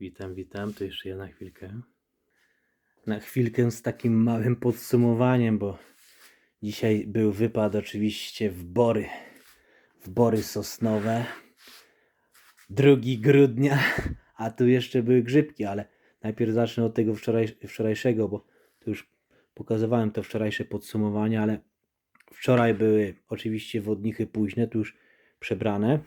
Witam, witam. To jeszcze ja na chwilkę. Na chwilkę z takim małym podsumowaniem, bo dzisiaj był wypad oczywiście w Bory. W Bory Sosnowe. 2 grudnia, a tu jeszcze były grzybki, ale najpierw zacznę od tego wczoraj, wczorajszego, bo tu już pokazywałem to wczorajsze podsumowanie, ale wczoraj były oczywiście wodnichy późne, tu już przebrane.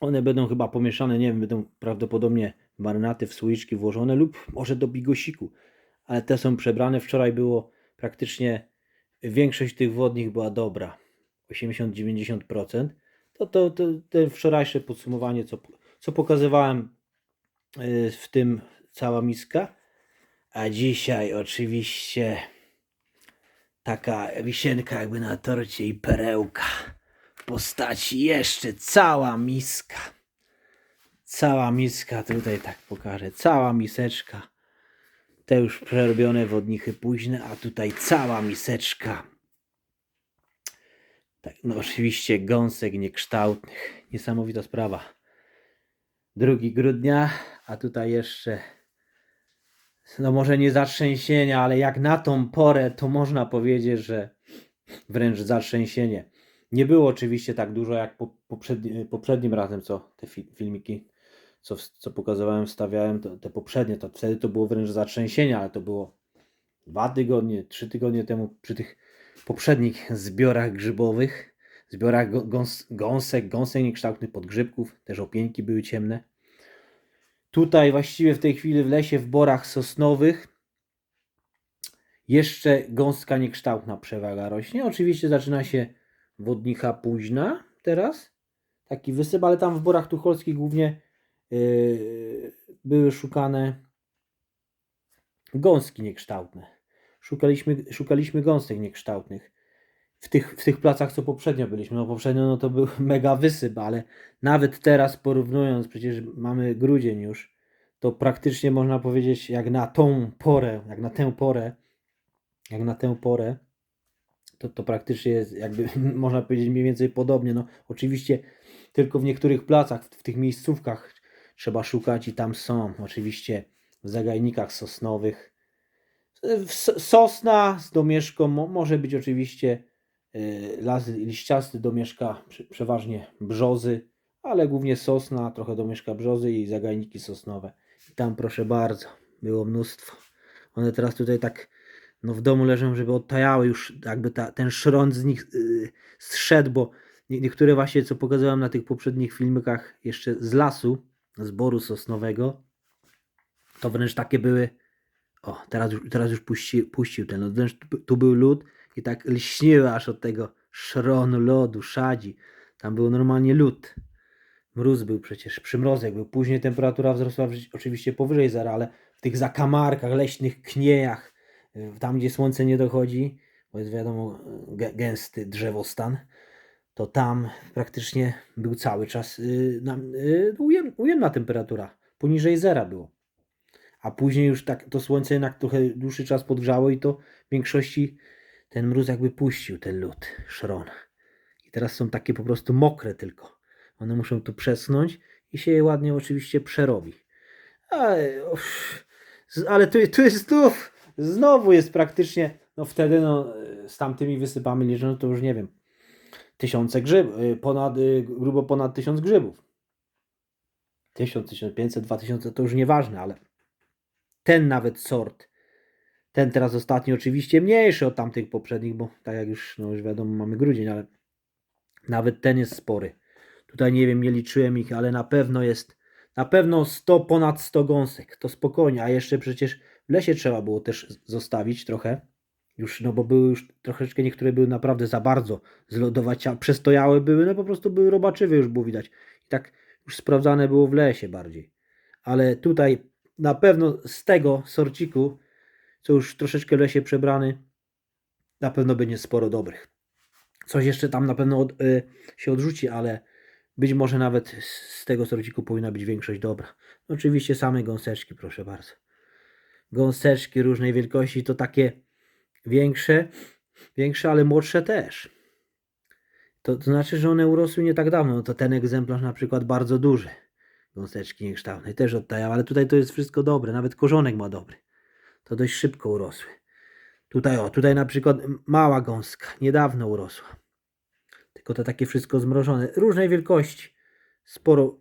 One będą chyba pomieszane, nie wiem, będą prawdopodobnie marynaty w słoiczki włożone lub może do bigosiku, ale te są przebrane. Wczoraj było praktycznie większość tych wodnych była dobra, 80-90%. To, to, to te wczorajsze podsumowanie, co, co pokazywałem yy, w tym cała miska. A dzisiaj oczywiście taka wisienka jakby na torcie i perełka w postaci jeszcze cała miska. Cała miska, tutaj tak pokażę, cała miseczka. Te już przerobione wodnichy późne, a tutaj cała miseczka. Tak, no oczywiście gąsek niekształtnych. Niesamowita sprawa. 2 grudnia, a tutaj jeszcze no może nie zatrzęsienia, ale jak na tą porę, to można powiedzieć, że wręcz zatrzęsienie. Nie było oczywiście tak dużo jak po, poprzedni, poprzednim razem, co te fi, filmiki, co, co pokazywałem, wstawiałem, to, te poprzednie, to wtedy to było wręcz zatrzęsienie, ale to było dwa tygodnie, trzy tygodnie temu przy tych poprzednich zbiorach grzybowych, zbiorach gą- gąs, gąsek, gąsek niekształtnych podgrzybków, też opieńki były ciemne. Tutaj właściwie w tej chwili w lesie, w borach sosnowych jeszcze gąska niekształtna przewaga rośnie. Oczywiście zaczyna się wodnica późna teraz, taki wysyp, ale tam w borach tucholskich głównie były szukane gąski niekształtne. Szukaliśmy, szukaliśmy gąsek niekształtnych. W tych, w tych placach, co poprzednio byliśmy. No poprzednio no to był mega wysyp, ale nawet teraz porównując, przecież mamy grudzień już, to praktycznie można powiedzieć jak na tą porę, jak na tę porę, jak na tę porę, to, to praktycznie jest jakby, można powiedzieć mniej więcej podobnie. No oczywiście tylko w niektórych placach, w, w tych miejscówkach trzeba szukać i tam są. Oczywiście w zagajnikach sosnowych. Sosna z domieszką mo, może być oczywiście y, las liściasty, domieszka prze- przeważnie brzozy, ale głównie sosna, trochę domieszka brzozy i zagajniki sosnowe. I tam proszę bardzo, było mnóstwo. One teraz tutaj tak no w domu leżą, żeby odtajały już jakby ta, ten szrot z nich yy, zszedł, bo nie, niektóre właśnie, co pokazałem na tych poprzednich filmikach jeszcze z lasu, z boru sosnowego, to wręcz takie były, o teraz już, teraz już puści, puścił ten lód, wręcz tu, tu był lód i tak lśniły aż od tego szronu lodu, szadzi, tam był normalnie lód. Mróz był przecież, przymrozek był. Później temperatura wzrosła oczywiście powyżej zera, ale w tych zakamarkach, leśnych kniejach, y, tam gdzie słońce nie dochodzi, bo jest wiadomo gę- gęsty drzewostan, to tam praktycznie był cały czas y, y, ujem, ujemna temperatura. Poniżej zera było. A później już tak to słońce jednak trochę dłuższy czas podgrzało i to w większości ten mróz jakby puścił ten lód, szron. I teraz są takie po prostu mokre tylko. One muszą tu przesnąć i się je ładnie oczywiście przerobi. Ale, uff, ale tu, tu jest znów, znowu jest praktycznie, no wtedy no, z tamtymi wysypami liczą, to już nie wiem, tysiące grzybów, ponad, y, grubo ponad tysiąc grzybów. Tysiąc, tysiąc pięćset, dwa tysiące, to już nieważne, ale ten nawet sort, ten teraz ostatni oczywiście mniejszy od tamtych poprzednich, bo tak jak już, no już wiadomo, mamy grudzień, ale nawet ten jest spory. Tutaj nie wiem, nie liczyłem ich, ale na pewno jest na pewno 100, ponad 100 gąsek. To spokojnie, a jeszcze przecież w lesie trzeba było też zostawić trochę. Już, no bo były już troszeczkę, niektóre były naprawdę za bardzo zlodowacia, przestojałe były, no po prostu były robaczywe już było widać. I tak już sprawdzane było w lesie bardziej. Ale tutaj na pewno z tego sorciku, co już troszeczkę w lesie przebrany, na pewno będzie sporo dobrych. Coś jeszcze tam na pewno od, y, się odrzuci, ale być może nawet z tego sorciku powinna być większość dobra. Oczywiście same gąseczki, proszę bardzo. Gąseczki różnej wielkości to takie większe, większe, ale młodsze też. To, to znaczy, że one urosły nie tak dawno. No to ten egzemplarz na przykład bardzo duży. gąseczki niekształtnej, też odtajały, ale tutaj to jest wszystko dobre, nawet korzonek ma dobry. To dość szybko urosły. Tutaj o, tutaj na przykład mała gąska, niedawno urosła. Tylko to takie wszystko zmrożone, różnej wielkości. Sporo.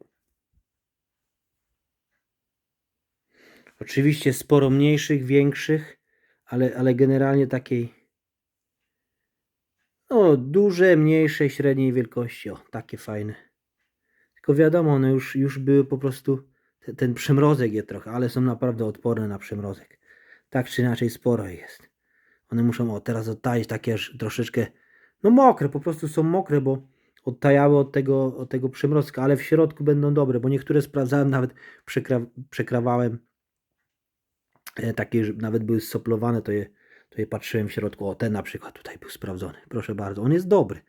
Oczywiście sporo mniejszych, większych, ale, ale generalnie takiej. No, duże, mniejsze, średniej wielkości. O, takie fajne. Tylko wiadomo, one już, już były po prostu. Ten, ten przymrozek je trochę, ale są naprawdę odporne na przymrozek. Tak czy inaczej sporo jest. One muszą o, teraz odtalić takie aż troszeczkę. No mokre, po prostu są mokre, bo odtajały od tego, od tego przymrozka, ale w środku będą dobre, bo niektóre sprawdzałem, nawet przekra, przekrawałem takie, że nawet były soplowane, to je, to je patrzyłem w środku. O, ten na przykład tutaj był sprawdzony. Proszę bardzo, on jest dobry.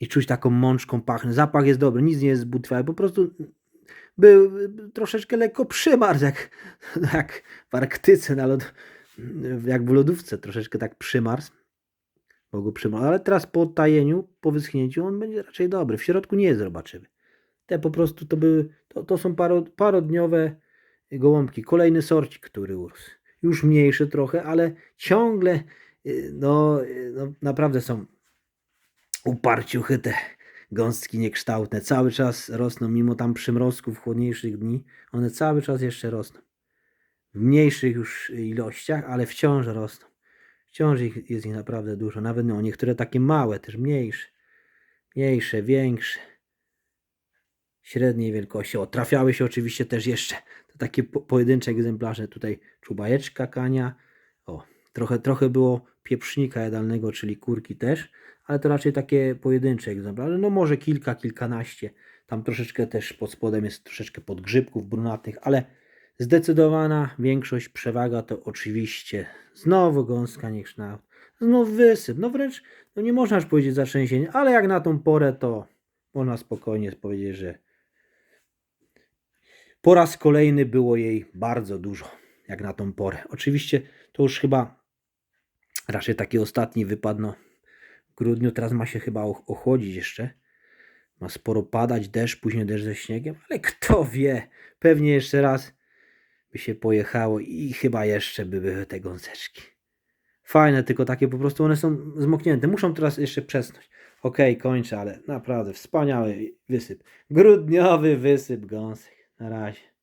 I czuć taką mączką pachnie. Zapach jest dobry, nic nie jest butwały, po prostu był troszeczkę lekko przymarz, jak, jak w Arktyce, na lod, jak w lodówce, troszeczkę tak przymarz. Bo go przymarz, ale teraz po odtajeniu, po wyschnięciu, on będzie raczej dobry. W środku nie jest robaczywy. Te po prostu to były, to, to są paro, parodniowe gołąbki. Kolejny sorcik, który urósł. Już mniejszy trochę, ale ciągle, y, no, y, no naprawdę są uparciuchy te gąstki niekształtne. Cały czas rosną, mimo tam przymrozków chłodniejszych dni, one cały czas jeszcze rosną. W mniejszych już ilościach, ale wciąż rosną. Wciąż ich, jest ich naprawdę dużo. Nawet no, niektóre takie małe, też mniejsze. Mniejsze, większe. Średniej wielkości. O, trafiały się oczywiście też jeszcze to takie po, pojedyncze egzemplarze. Tutaj czubajeczka kania. O, trochę, trochę było pieprznika jadalnego, czyli kurki też, ale to raczej takie pojedyncze egzemplarze. No może kilka, kilkanaście. Tam troszeczkę też pod spodem jest troszeczkę podgrzybków brunatnych, ale zdecydowana większość, przewaga to oczywiście znowu gąska niekształt. Znów wysyp. No wręcz, no nie można już powiedzieć zatrzęsienie, ale jak na tą porę to można spokojnie powiedzieć, że po raz kolejny było jej bardzo dużo, jak na tą porę. Oczywiście to już chyba raczej taki ostatni wypad, no w grudniu, teraz ma się chyba och- ochłodzić jeszcze. Ma sporo padać, deszcz, później deszcz ze śniegiem, ale kto wie, pewnie jeszcze raz by się pojechało i chyba jeszcze by były te gąseczki. Fajne, tylko takie po prostu one są zmoknięte. Muszą teraz jeszcze przesnąć. Okej, kończę, ale naprawdę wspaniały wysyp. Grudniowy wysyp gąsek. Na razie.